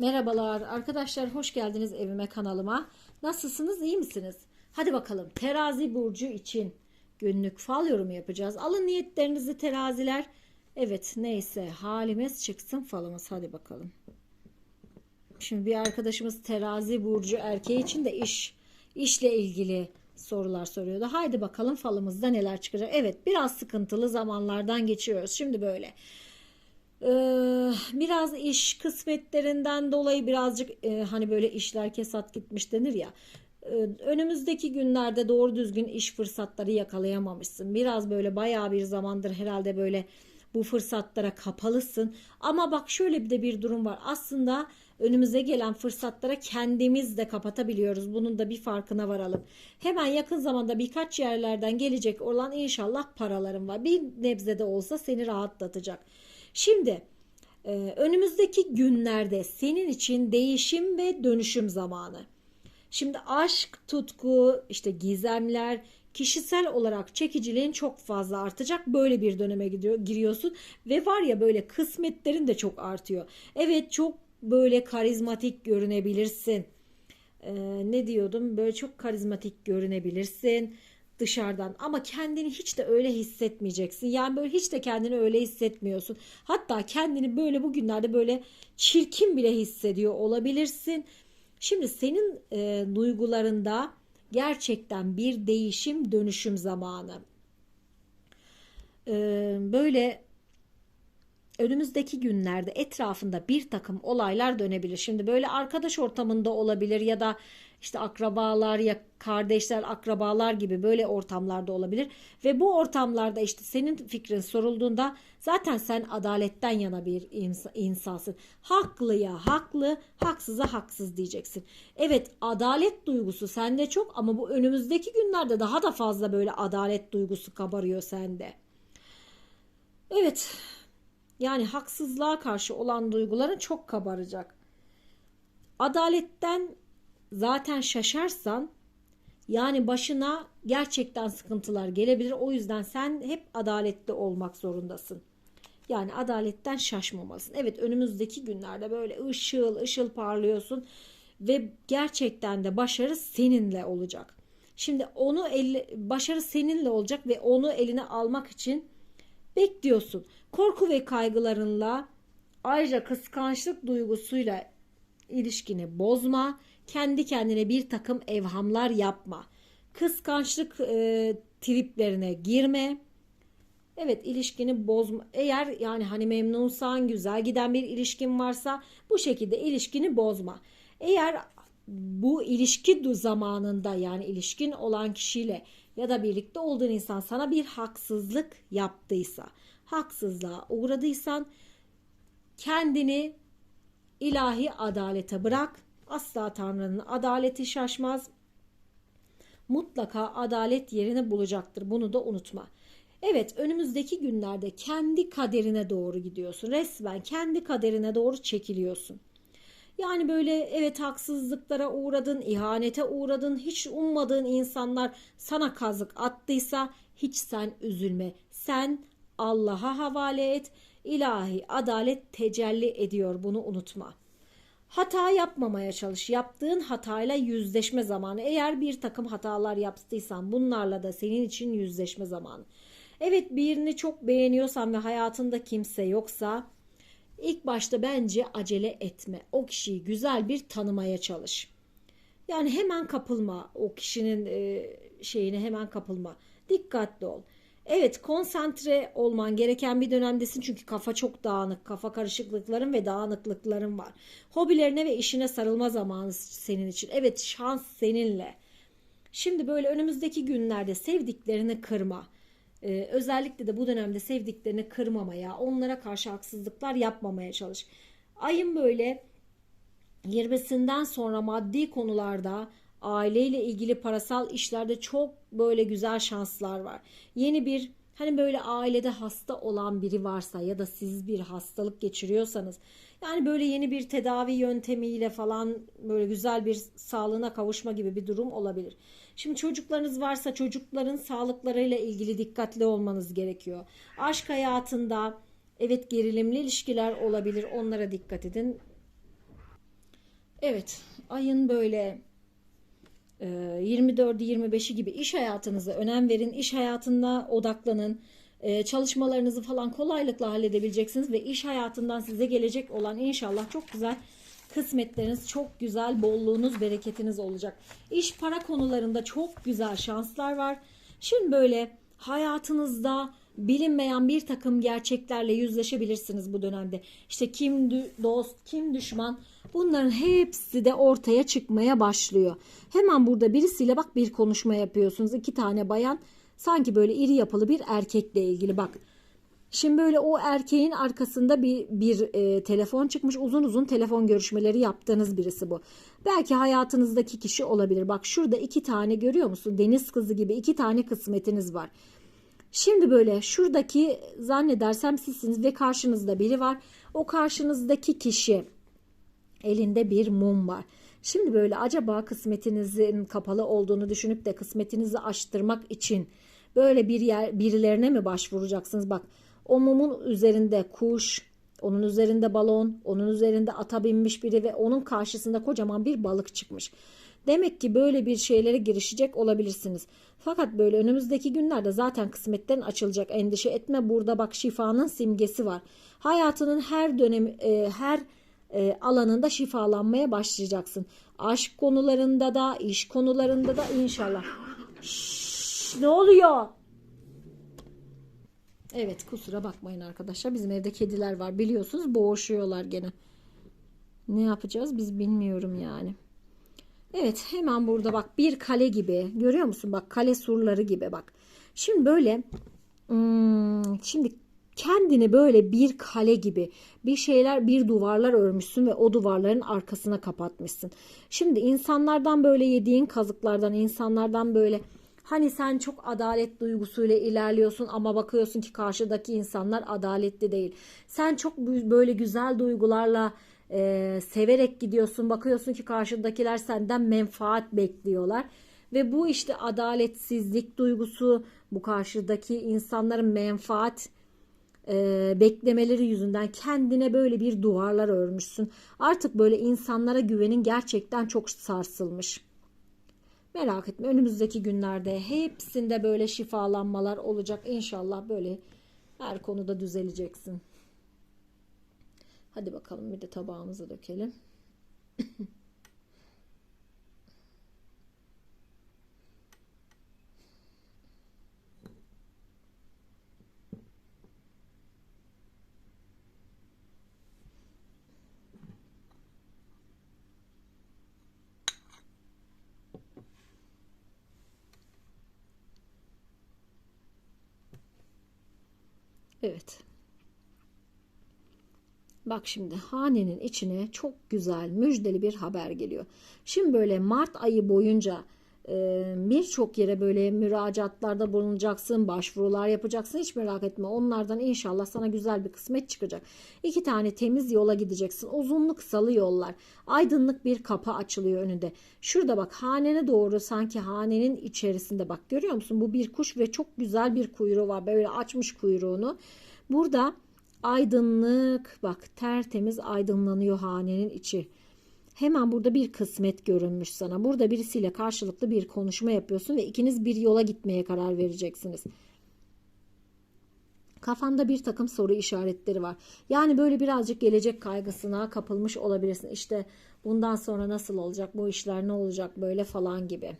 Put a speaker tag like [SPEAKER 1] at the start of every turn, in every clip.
[SPEAKER 1] Merhabalar arkadaşlar hoş geldiniz evime kanalıma. Nasılsınız iyi misiniz? Hadi bakalım terazi burcu için günlük fal yorumu yapacağız. Alın niyetlerinizi teraziler. Evet neyse halimiz çıksın falımız hadi bakalım. Şimdi bir arkadaşımız terazi burcu erkeği için de iş işle ilgili sorular soruyordu. Haydi bakalım falımızda neler çıkacak. Evet biraz sıkıntılı zamanlardan geçiyoruz. Şimdi böyle. Ee, biraz iş kısmetlerinden dolayı birazcık e, hani böyle işler kesat gitmiş denir ya. Ee, önümüzdeki günlerde doğru düzgün iş fırsatları yakalayamamışsın. Biraz böyle bayağı bir zamandır herhalde böyle bu fırsatlara kapalısın. Ama bak şöyle bir de bir durum var. Aslında önümüze gelen fırsatlara kendimiz de kapatabiliyoruz. Bunun da bir farkına varalım. Hemen yakın zamanda birkaç yerlerden gelecek olan inşallah paralarım var. Bir nebze de olsa seni rahatlatacak. Şimdi e, önümüzdeki günlerde senin için değişim ve dönüşüm zamanı. Şimdi aşk, tutku, işte gizemler, kişisel olarak çekiciliğin çok fazla artacak. Böyle bir döneme gidiyor, giriyorsun ve var ya böyle kısmetlerin de çok artıyor. Evet çok böyle karizmatik görünebilirsin. Ee, ne diyordum? Böyle çok karizmatik görünebilirsin dışarıdan ama kendini hiç de öyle hissetmeyeceksin. Yani böyle hiç de kendini öyle hissetmiyorsun. Hatta kendini böyle bugünlerde böyle çirkin bile hissediyor olabilirsin. Şimdi senin e, duygularında gerçekten bir değişim dönüşüm zamanı. E, böyle önümüzdeki günlerde etrafında bir takım olaylar dönebilir. Şimdi böyle arkadaş ortamında olabilir ya da işte akrabalar ya kardeşler, akrabalar gibi böyle ortamlarda olabilir. Ve bu ortamlarda işte senin fikrin sorulduğunda zaten sen adaletten yana bir ins- insansın. Haklıya haklı, haksıza haksız diyeceksin. Evet adalet duygusu sende çok ama bu önümüzdeki günlerde daha da fazla böyle adalet duygusu kabarıyor sende. Evet yani haksızlığa karşı olan duyguların çok kabaracak. Adaletten zaten şaşarsan yani başına gerçekten sıkıntılar gelebilir. O yüzden sen hep adaletli olmak zorundasın. Yani adaletten şaşmamalısın. Evet önümüzdeki günlerde böyle ışıl ışıl parlıyorsun ve gerçekten de başarı seninle olacak. Şimdi onu el, başarı seninle olacak ve onu eline almak için bekliyorsun. Korku ve kaygılarınla ayrıca kıskançlık duygusuyla ilişkini bozma. Kendi kendine bir takım evhamlar yapma. Kıskançlık e, triplerine girme. Evet ilişkini bozma. Eğer yani hani memnunsan, güzel giden bir ilişkin varsa bu şekilde ilişkini bozma. Eğer bu ilişki zamanında yani ilişkin olan kişiyle ya da birlikte olduğun insan sana bir haksızlık yaptıysa, haksızlığa uğradıysan kendini ilahi adalete bırak. Asla Tanrı'nın adaleti şaşmaz. Mutlaka adalet yerini bulacaktır. Bunu da unutma. Evet önümüzdeki günlerde kendi kaderine doğru gidiyorsun. Resmen kendi kaderine doğru çekiliyorsun. Yani böyle evet haksızlıklara uğradın, ihanete uğradın, hiç ummadığın insanlar sana kazık attıysa hiç sen üzülme. Sen Allah'a havale et. İlahi adalet tecelli ediyor bunu unutma. Hata yapmamaya çalış. Yaptığın hatayla yüzleşme zamanı. Eğer bir takım hatalar yaptıysan bunlarla da senin için yüzleşme zamanı. Evet birini çok beğeniyorsan ve hayatında kimse yoksa ilk başta bence acele etme. O kişiyi güzel bir tanımaya çalış. Yani hemen kapılma o kişinin e, şeyine hemen kapılma. Dikkatli ol. Evet konsantre olman gereken bir dönemdesin çünkü kafa çok dağınık. Kafa karışıklıkların ve dağınıklıkların var. Hobilerine ve işine sarılma zamanı senin için. Evet şans seninle. Şimdi böyle önümüzdeki günlerde sevdiklerini kırma. Ee, özellikle de bu dönemde sevdiklerini kırmamaya, onlara karşı haksızlıklar yapmamaya çalış. Ayın böyle 20'sinden sonra maddi konularda aileyle ilgili parasal işlerde çok böyle güzel şanslar var. Yeni bir hani böyle ailede hasta olan biri varsa ya da siz bir hastalık geçiriyorsanız yani böyle yeni bir tedavi yöntemiyle falan böyle güzel bir sağlığına kavuşma gibi bir durum olabilir. Şimdi çocuklarınız varsa çocukların sağlıklarıyla ilgili dikkatli olmanız gerekiyor. Aşk hayatında evet gerilimli ilişkiler olabilir onlara dikkat edin. Evet, ayın böyle 24'ü 25'i gibi iş hayatınıza önem verin. İş hayatında odaklanın. E, Çalışmalarınızı falan kolaylıkla halledebileceksiniz ve iş hayatından size gelecek olan inşallah çok güzel kısmetleriniz, çok güzel bolluğunuz, bereketiniz olacak. İş para konularında çok güzel şanslar var. Şimdi böyle hayatınızda bilinmeyen bir takım gerçeklerle yüzleşebilirsiniz bu dönemde. İşte kim dost, kim düşman bunların hepsi de ortaya çıkmaya başlıyor. Hemen burada birisiyle bak bir konuşma yapıyorsunuz. İki tane bayan sanki böyle iri yapılı bir erkekle ilgili bak. Şimdi böyle o erkeğin arkasında bir bir e, telefon çıkmış. Uzun uzun telefon görüşmeleri yaptığınız birisi bu. Belki hayatınızdaki kişi olabilir. Bak şurada iki tane görüyor musun? Deniz kızı gibi iki tane kısmetiniz var. Şimdi böyle şuradaki zannedersem sizsiniz ve karşınızda biri var. O karşınızdaki kişi elinde bir mum var. Şimdi böyle acaba kısmetinizin kapalı olduğunu düşünüp de kısmetinizi açtırmak için böyle bir yer birilerine mi başvuracaksınız? Bak o mumun üzerinde kuş, onun üzerinde balon, onun üzerinde ata binmiş biri ve onun karşısında kocaman bir balık çıkmış. Demek ki böyle bir şeylere girişecek olabilirsiniz. Fakat böyle önümüzdeki günlerde zaten kısmetlerin açılacak. Endişe etme. Burada bak şifanın simgesi var. Hayatının her dönemi, e, her e, alanında şifalanmaya başlayacaksın. Aşk konularında da, iş konularında da inşallah. Şşş, ne oluyor? Evet kusura bakmayın arkadaşlar. Bizim evde kediler var biliyorsunuz boğuşuyorlar gene. Ne yapacağız biz bilmiyorum yani. Evet hemen burada bak bir kale gibi görüyor musun bak kale surları gibi bak. Şimdi böyle hmm, şimdi kendini böyle bir kale gibi bir şeyler bir duvarlar örmüşsün ve o duvarların arkasına kapatmışsın. Şimdi insanlardan böyle yediğin kazıklardan insanlardan böyle hani sen çok adalet duygusuyla ilerliyorsun ama bakıyorsun ki karşıdaki insanlar adaletli değil. Sen çok böyle güzel duygularla e, severek gidiyorsun bakıyorsun ki karşıdakiler senden menfaat bekliyorlar. Ve bu işte adaletsizlik duygusu bu karşıdaki insanların menfaat e, beklemeleri yüzünden kendine böyle bir duvarlar örmüşsün. Artık böyle insanlara güvenin gerçekten çok sarsılmış. Merak etme önümüzdeki günlerde hepsinde böyle şifalanmalar olacak. İnşallah böyle her konuda düzeleceksin. Hadi bakalım bir de tabağımıza dökelim. Evet. Bak şimdi hanenin içine çok güzel müjdeli bir haber geliyor. Şimdi böyle Mart ayı boyunca e, birçok yere böyle müracaatlarda bulunacaksın, başvurular yapacaksın. Hiç merak etme. Onlardan inşallah sana güzel bir kısmet çıkacak. İki tane temiz yola gideceksin. Uzunlu kısalı yollar. Aydınlık bir kapı açılıyor önünde. Şurada bak hanene doğru sanki hanenin içerisinde bak görüyor musun? Bu bir kuş ve çok güzel bir kuyruğu var. Böyle açmış kuyruğunu. Burada aydınlık bak tertemiz aydınlanıyor hanenin içi. Hemen burada bir kısmet görünmüş sana. Burada birisiyle karşılıklı bir konuşma yapıyorsun ve ikiniz bir yola gitmeye karar vereceksiniz. Kafanda bir takım soru işaretleri var. Yani böyle birazcık gelecek kaygısına kapılmış olabilirsin. İşte bundan sonra nasıl olacak, bu işler ne olacak böyle falan gibi.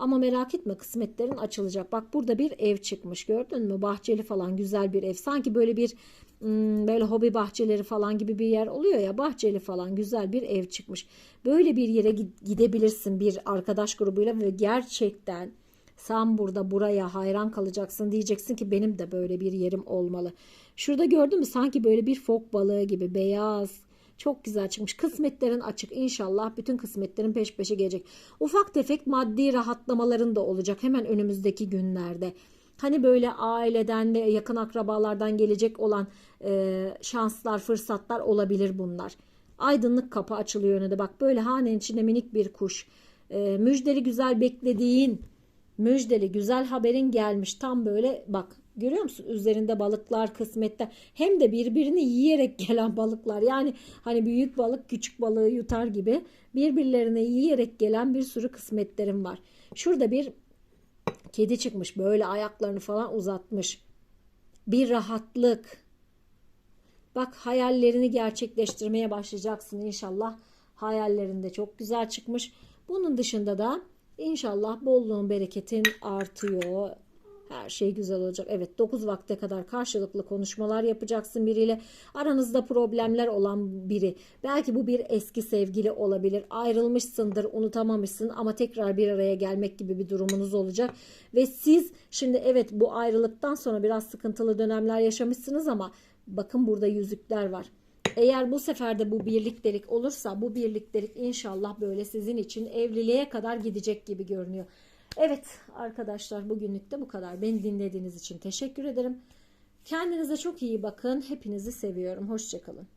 [SPEAKER 1] Ama merak etme kısmetlerin açılacak. Bak burada bir ev çıkmış gördün mü? Bahçeli falan güzel bir ev. Sanki böyle bir hmm, böyle hobi bahçeleri falan gibi bir yer oluyor ya bahçeli falan güzel bir ev çıkmış. Böyle bir yere gidebilirsin bir arkadaş grubuyla ve gerçekten sen burada buraya hayran kalacaksın diyeceksin ki benim de böyle bir yerim olmalı. Şurada gördün mü sanki böyle bir fok balığı gibi beyaz çok güzel çıkmış. Kısmetlerin açık. İnşallah bütün kısmetlerin peş peşe gelecek. Ufak tefek maddi rahatlamaların da olacak hemen önümüzdeki günlerde. Hani böyle aileden ve yakın akrabalardan gelecek olan e, şanslar, fırsatlar olabilir bunlar. Aydınlık kapı açılıyor önünde. Bak böyle hanenin içinde minik bir kuş. E, müjdeli güzel beklediğin müjdeli güzel haberin gelmiş. Tam böyle bak Görüyor musun? Üzerinde balıklar, kısmetler. Hem de birbirini yiyerek gelen balıklar. Yani hani büyük balık küçük balığı yutar gibi birbirlerine yiyerek gelen bir sürü kısmetlerim var. Şurada bir kedi çıkmış. Böyle ayaklarını falan uzatmış. Bir rahatlık. Bak hayallerini gerçekleştirmeye başlayacaksın inşallah. Hayallerinde çok güzel çıkmış. Bunun dışında da inşallah bolluğun bereketin artıyor. Her şey güzel olacak. Evet 9 vakte kadar karşılıklı konuşmalar yapacaksın biriyle. Aranızda problemler olan biri. Belki bu bir eski sevgili olabilir. Ayrılmışsındır, unutamamışsın ama tekrar bir araya gelmek gibi bir durumunuz olacak. Ve siz şimdi evet bu ayrılıktan sonra biraz sıkıntılı dönemler yaşamışsınız ama bakın burada yüzükler var. Eğer bu sefer de bu birliktelik olursa bu birliktelik inşallah böyle sizin için evliliğe kadar gidecek gibi görünüyor. Evet arkadaşlar bugünlük de bu kadar. Beni dinlediğiniz için teşekkür ederim. Kendinize çok iyi bakın. Hepinizi seviyorum. Hoşçakalın.